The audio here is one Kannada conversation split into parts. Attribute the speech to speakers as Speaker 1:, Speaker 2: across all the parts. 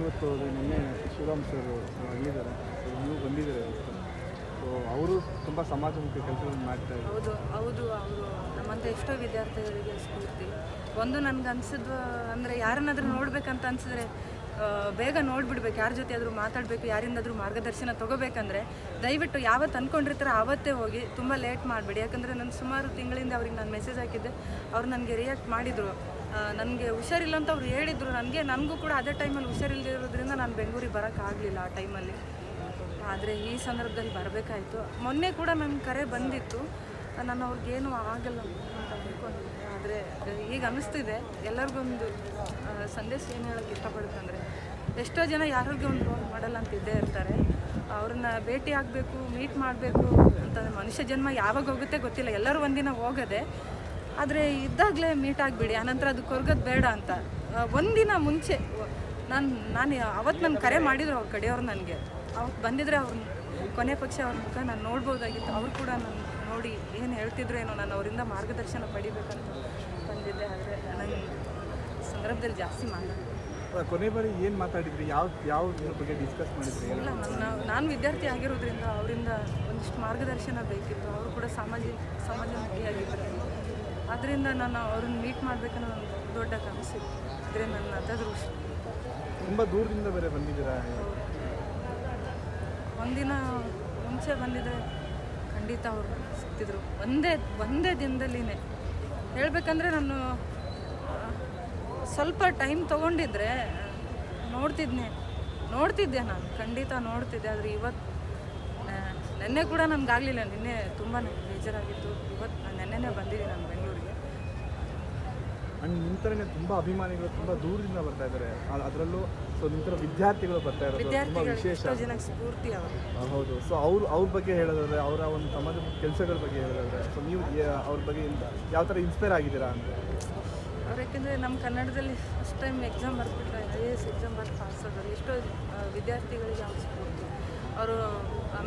Speaker 1: ಇವತ್ತು ನಿನ್ನೆ ಶಿವರಾಮ್ ಸರ್ ಆಗಿದ್ದಾರೆ. ನೀವು ಬಂದಿದ್ದಾರೆ ಸೊ ಅವರು ತುಂಬ ಸಮಾಜಮುಖಿ ಮಾಡ್ತಾ ಇದ್ದಾರೆ.
Speaker 2: ಹೌದು ಹೌದು ಅವರು ನಮ್ಮಂಥ ಎಷ್ಟೋ ವಿದ್ಯಾರ್ಥಿಗಳಿಗೆ ಸ್ಫೂರ್ತಿ. ಒಂದು ನನಗೆ ಅನಿಸಿದ್ವು ಅಂದರೆ ಯಾರನ್ನಾದರೂ ನೋಡಬೇಕಂತ ಅನ್ಸಿದ್ರೆ ಬೇಗ ನೋಡ್ಬಿಡ್ಬೇಕು, ಯಾರ ಜೊತೆ ಆದರೂ ಮಾತಾಡಬೇಕು, ಯಾರಿಂದಾದರೂ ಮಾರ್ಗದರ್ಶನ ತೊಗೋಬೇಕಂದ್ರೆ ದಯವಿಟ್ಟು ಯಾವತ್ತು ಅಂದ್ಕೊಂಡಿರ್ತಾರೆ ಆವತ್ತೇ ಹೋಗಿ ತುಂಬ ಲೇಟ್ ಮಾಡಬೇಡಿ. ಯಾಕಂದರೆ ನಾನು ಸುಮಾರು ತಿಂಗಳಿಂದ ಅವ್ರಿಗೆ ನಾನು ಮೆಸೇಜ್ ಹಾಕಿದ್ದೆ, ಅವ್ರು ನನಗೆ ರಿಯಾಕ್ಟ್ ಮಾಡಿದರು. ನನಗೆ ಹುಷಾರಿಲ್ಲ ಅಂತ ಅವ್ರು ಹೇಳಿದರು. ನನಗೆ, ನನಗೂ ಕೂಡ ಅದೇ ಟೈಮಲ್ಲಿ ಹುಷಾರಿಲ್ಲದಿರೋದ್ರಿಂದ ನಾನು ಬೆಂಗಳೂರಿಗೆ ಬರೋಕ್ಕಾಗಲಿಲ್ಲ ಆ ಟೈಮಲ್ಲಿ. ಆದರೆ ಈ ಸಂದರ್ಭದಲ್ಲಿ ಬರಬೇಕಾಯಿತು. ಮೊನ್ನೆ ಕೂಡ ನನ್ನ ಕರೆ ಬಂದಿತ್ತು. ನಾನು ಅವ್ರಿಗೇನು ಆಗಲ್ಲ ಅಂತ ಅನ್ಕೊಂಡಿದ್ದೆ ಆದರೆ, ಈಗ ಅನ್ನಿಸ್ತಿದೆ ಎಲ್ಲರಿಗೊಂದು ಸಂದೇಶ ಏನು ಹೇಳೋಕ್ಕೆ ಇಷ್ಟಪಡುತ್ತಂದರೆ ಎಷ್ಟೋ ಜನ ಯಾರಿಗೆ ಒಂದು ಲೋನ್ ಮಾಡಲ್ಲ ಅಂತ ಇದ್ದೇ ಇರ್ತಾರೆ. ಅವ್ರನ್ನ ಭೇಟಿ ಆಗಬೇಕು ಮೀಟ್ ಮಾಡಬೇಕು ಅಂತ ಮನುಷ್ಯ ಜನ್ಮ ಯಾವಾಗ ಹೋಗುತ್ತೆ ಗೊತ್ತಿಲ್ಲ. ಎಲ್ಲರೂ ಒಂದಿನ ಹೋಗದೆ, ಆದರೆ ಇದ್ದಾಗಲೇ ಮೀಟ್ ಆಗಿಬಿಡಿ, ಆನಂತರ ಅದು ಕೊರ್ಗೋದು ಬೇಡ ಅಂತ. ಒಂದಿನ ಮುಂಚೆ, ನಾನು ನಾನು ಅವತ್ತು ನನ್ನ ಕರೆ ಮಾಡಿದ್ರು ಅವ್ರ ಕಡೆಯವ್ರು ನನಗೆ. ಅವತ್ತು ಬಂದಿದ್ರೆ ಅವ್ರ ಕೊನೆ ಪಕ್ಷ ಅವ್ರ ಮುಖ ನಾನು ನೋಡ್ಬೋದಾಗಿತ್ತು. ಅವ್ರು ಕೂಡ ನಾನು ನೋಡಿ ಏನು ಹೇಳ್ತಿದ್ರು ಏನೋ ನಾನು ಅವರಿಂದ ಮಾರ್ಗದರ್ಶನ ಪಡಿಬೇಕಂತ ಬಂದಿದ್ದೆ. ಆದರೆ ನನಗೆ ಸಂದರ್ಭದಲ್ಲಿ ಜಾಸ್ತಿ ಮಾತಾಡ
Speaker 1: ಕೊನೆ ಬಾರಿ ಏನು ಮಾತಾಡಿದ್ರಿ? ಯಾವ ಯಾವ ಬಗ್ಗೆ ಡಿಸ್ಕಸ್ ಮಾಡಿದ್ರಿ?
Speaker 2: ಇಲ್ಲ ನನ್ನ ನಾನು ವಿದ್ಯಾರ್ಥಿ ಆಗಿರೋದ್ರಿಂದ ಅವರಿಂದ ಒಂದಿಷ್ಟು ಮಾರ್ಗದರ್ಶನ ಬೇಕಿತ್ತು. ಅವರು ಕೂಡ ಸಾಮಾಜಿಕ ಸಮಾಜಮುಖಿಯಾಗಿದ್ದರು ಅದರಿಂದ ನಾನು ಅವ್ರನ್ನ ಮೀಟ್ ಮಾಡಬೇಕನ್ನೋ ಒಂದು ದೊಡ್ಡ ಕನಸಿತ್ತು. ಆದರೆ ನನ್ನ ಅದೃಷ್ಟ
Speaker 1: ತುಂಬ ದೂರದಿಂದ ಬೇರೆ ಬಂದಿದ್ದೀರಾ?
Speaker 2: ಒಂದಿನ ಮುಂಚೆ ಬಂದಿದ್ದರೆ ಖಂಡಿತ ಅವರು ಸಿಗ್ತಿದ್ರು ಒಂದೇ ಒಂದೇ ದಿನದಲ್ಲಿನೇ. ಹೇಳಬೇಕಂದ್ರೆ ನಾನು, ಸ್ವಲ್ಪ ಟೈಮ್ ತೊಗೊಂಡಿದ್ರೆ, ನೋಡ್ತಿದ್ನೆ. ನೋಡ್ತಿದ್ದೆ ನಾನು, ಖಂಡಿತ ನೋಡ್ತಿದ್ದೆ, ಆದರೆ ಇವತ್ತು ನೆನ್ನೆ ಕೂಡ ನನಗಾಗಲಿಲ್ಲ, ನಿನ್ನೆ ತುಂಬಾ ಬೇಜಾರಾಗಿತ್ತು. ಇವತ್ತು ನಾನು ನೆನ್ನೆನೇ ಬಂದಿದ್ದೀನಿ ನಾನು ಬೆಂಗಳೂರಿಗೆ.
Speaker 1: ನಿಮ್ಮ ಥರನೇ ತುಂಬ ಅಭಿಮಾನಿಗಳು ತುಂಬ ದೂರದಿಂದ ಬರ್ತಾ ಇದ್ದಾರೆ ಅದರಲ್ಲೂ ಸೊ ನಿಮ್ಮ ಥರ ವಿದ್ಯಾರ್ಥಿಗಳು ಬರ್ತಾ ಇರೋದು ತುಂಬ
Speaker 2: ವಿದ್ಯಾರ್ಥಿಗಳು
Speaker 1: ವಿಶೇಷ.
Speaker 2: ಎಷ್ಟೋ ಜನಕ್ಕೆ ಸ್ಫೂರ್ತಿ ಅವರು.
Speaker 1: ಆ, ಹೌದು. ಸೊ ಅವ್ರು ಅವ್ರ ಬಗ್ಗೆ ಹೇಳೋದಾದ್ರೆ ಅವರ ಒಂದು ಸಮಾಜ ಕೆಲಸಗಳ ಬಗ್ಗೆ ಹೇಳೋದಾದ್ರೆ ಸೊ ನೀವು ಯಾ- ಅವ್ರ ಬಗ್ಗೆ ಯಾವ ಥರ ಇನ್ಸ್ಪೈರ್ ಆಗಿದ್ದೀರಾ ಅಂತ?
Speaker 2: ಅವ್ರು ಯಾಕೆಂದರೆ ನಮ್ಮ ಕನ್ನಡದಲ್ಲಿ ಫಸ್ಟ್ ಟೈಮ್ ಎಕ್ಸಾಮ್ ಬರ್ಬಿಟ್ರೆ ಐ ಎ ಎಸ್ ಎಕ್ಸಾಮ್ ಬರ್ದು ಪಾಸ್ ಆಗೋರು ಎಷ್ಟೋ ಆ, ವಿದ್ಯಾರ್ಥಿಗಳಿಗೆ ಯಾವ ಸ್ಫೂರ್ತಿ. ಅವರು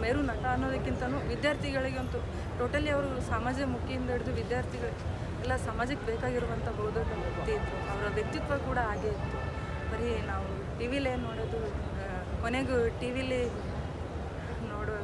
Speaker 2: ಮೇರು ನಟ ಅನ್ನೋದಕ್ಕಿಂತನೂ ವಿದ್ಯಾರ್ಥಿಗಳಿಗಂತೂ ಟೋಟಲಿ ಅವರು ಸಮಾಜ ಮುಖಿಯಿಂದ ಹಿಡಿದು ವಿದ್ಯಾರ್ಥಿಗಳು ಎಲ್ಲ ಸಮಾಜಕ್ಕೆ ಬೇಕಾಗಿರುವಂಥ ಬಹುದೊಡ್ಡ ವ್ಯಕ್ತಿ ಇತ್ತು ಅವರ ವ್ಯಕ್ತಿತ್ವ ಕೂಡ ಹಾಗೆ ಇತ್ತು. ಟಿ ವಿಲೇ ನೋಡೋದು ಕೊನೆಗೂ ಟಿ ವಿಲಿ ನೋಡೋ